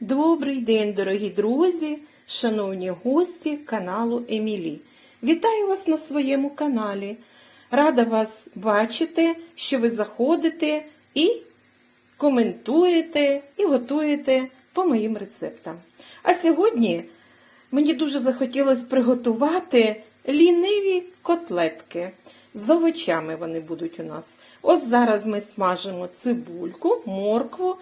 Добрий день, дорогі друзі, шановні гості каналу Емілі. Вітаю вас на своєму каналі. Рада вас бачити, що ви заходите і коментуєте і готуєте по моїм рецептам. А сьогодні мені дуже захотілося приготувати ліниві котлетки. З овочами вони будуть у нас. Ось зараз ми смажимо цибульку, моркву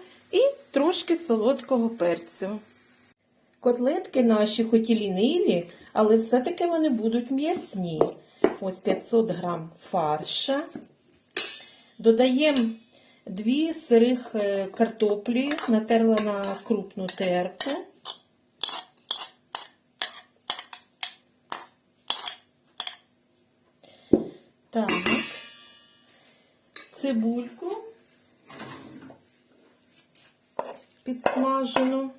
трошки солодкого перцю. Котлетки наші хоч і ліниві, але все-таки вони будуть м'ясні. Ось 500 грам фарша. Додаємо дві сирих е, картоплі, натерла на крупну терку. Так, цибульку підсмажену.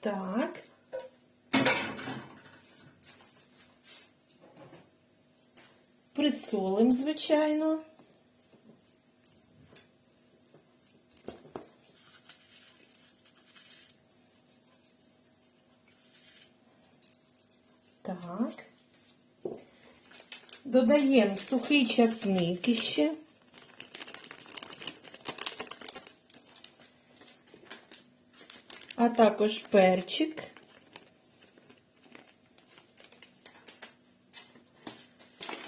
Так. Присолим, звичайно. Так. Додаємо сухий часник іще. А також перчик.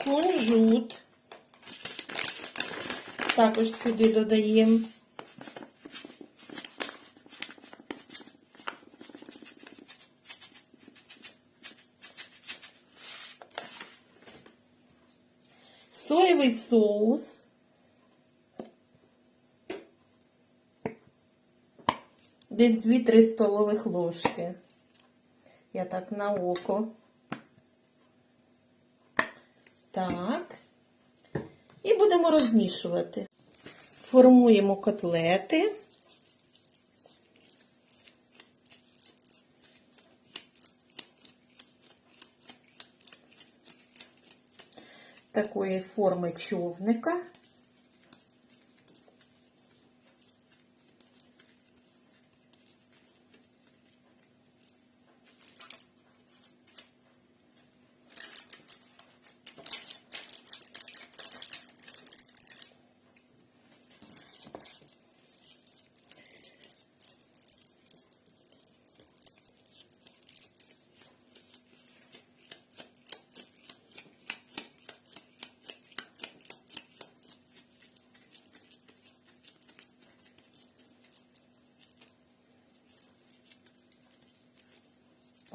Кунжут. Також сюди додаємо. Соєвий соус. Десь 2-3 столових ложки. Я так на око. Так. І будемо розмішувати. Формуємо котлети. Такої форми човника.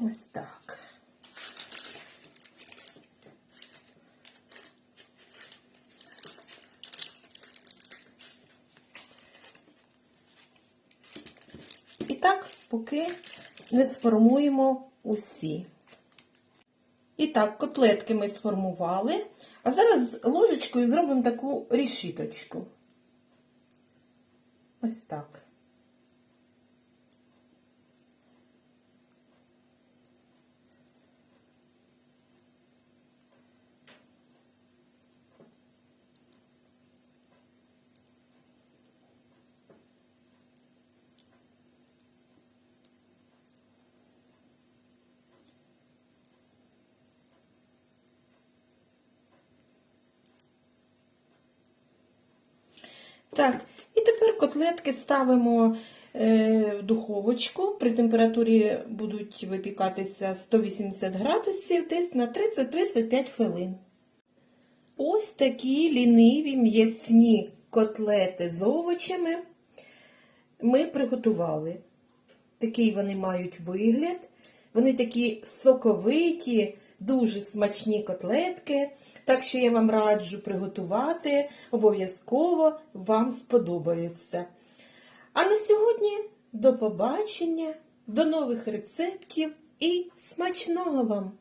Ось так. І так, поки не сформуємо усі. І так, котлетки ми сформували, а зараз ложечкою зробимо таку рішіточку. Ось так. Так, і тепер котлетки ставимо е, в духовочку. При температурі будуть випікатися 180 градусів, десь на 30-35 хвилин. Ось такі ліниві м'ясні котлети з овочами ми приготували. Такий вони мають вигляд. Вони такі соковиті, дуже смачні котлетки. Так що я вам раджу приготувати, обов'язково вам сподобаються. А на сьогодні до побачення, до нових рецептів і смачного вам!